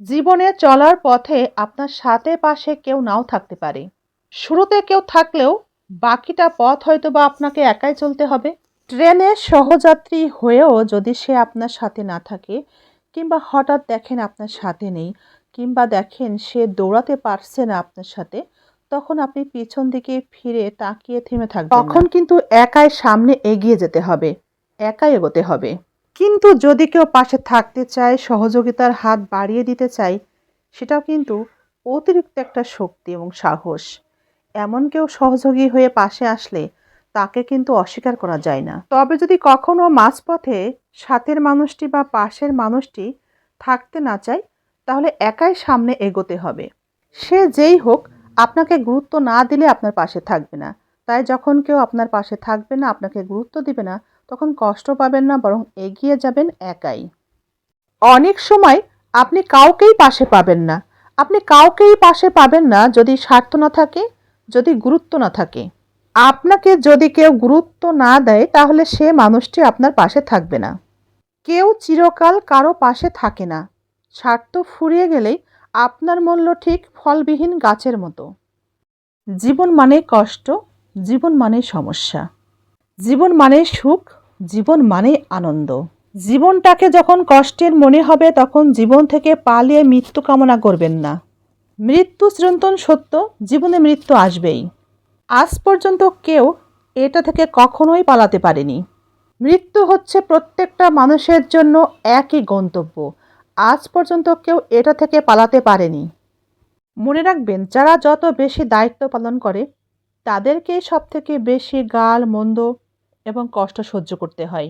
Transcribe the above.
জীবনে চলার পথে আপনার সাথে পাশে কেউ নাও থাকতে পারে। শুরুতে কেউ থাকলেও বাকিটা পথ হয়তো বা আপনাকে একাই চলতে হবে। ট্রেনে সহযাত্রী হয়েও যদি সে আপনার সাথে না থাকে, কিংবা হঠাৎ দেখেন আপনার সাথে নেই, কিংবা দেখেন সে দৌড়াতে পারছে না আপনার সাথে, তখন আপনি পিছন দিকে ফিরে তাকিয়ে থেমে থাকবেন তখন কিন্তু একাই সামনে এগিয়ে যেতে হবে, একাই এগোতে হবে। কিন্তু যদি কেউ পাশে থাকতে চায়, সহযোগিতার হাত বাড়িয়ে দিতে চায়, সেটাও কিন্তু অতিরিক্ত একটা শক্তি এবং সাহস। এমন কেউ সহযোগী হয়ে পাশে আসলে তাকে কিন্তু অস্বীকার করা যায় না। তবে যদি কখনও মাঝপথে সাথের মানুষটি বা পাশের মানুষটি থাকতে না চায়, তাহলে একাই সামনে এগোতে হবে। সে যেই হোক, আপনাকে গুরুত্ব না দিলে আপনার পাশে থাকবে না। তাই যখন কেউ আপনার পাশে থাকবে না, আপনাকে গুরুত্ব দিবে না তখন কষ্ট পাবেন না, বরং এগিয়ে যাবেন একাই। অনেক সময় আপনি কাউকেই পাশে পাবেন না। আপনি কাউকেই পাশে পাবেন না যদি স্বার্থ না থাকে, যদি গুরুত্ব না থাকে। আপনাকে যদি কেউ গুরুত্ব না দেয়, তাহলে সে মানুষটি আপনার পাশে থাকবে না। কেউ চিরকাল কারও পাশে থাকে না। স্বার্থ ফুরিয়ে গেলেই আপনার মূল্য ঠিক ফলবিহীন গাছের মতো। জীবন মানে কষ্ট, জীবন মানে সমস্যা। জীবন মানে সুখ, জীবন মানে আনন্দ। জীবনটাকে যখন কষ্টের মনে হবে, তখন জীবন থেকে পালিয়ে মৃত্যু কামনা করবেন না। মৃত্যু চিরন্তন সত্য, জীবনে মৃত্যু আসবেই। আজ পর্যন্ত কেউ এটা থেকে কখনোই পালাতে পারেনি। মৃত্যু হচ্ছে প্রত্যেকটা মানুষের জন্য একই গন্তব্য। আজ পর্যন্ত কেউ এটা থেকে পালাতে পারেনি। মনে রাখবেন, যারা যত বেশি দায়িত্ব পালন করে, তাদেরকেই সব থেকে বেশি গাল, মন্দ এবং কষ্ট সহ্য করতে হয়।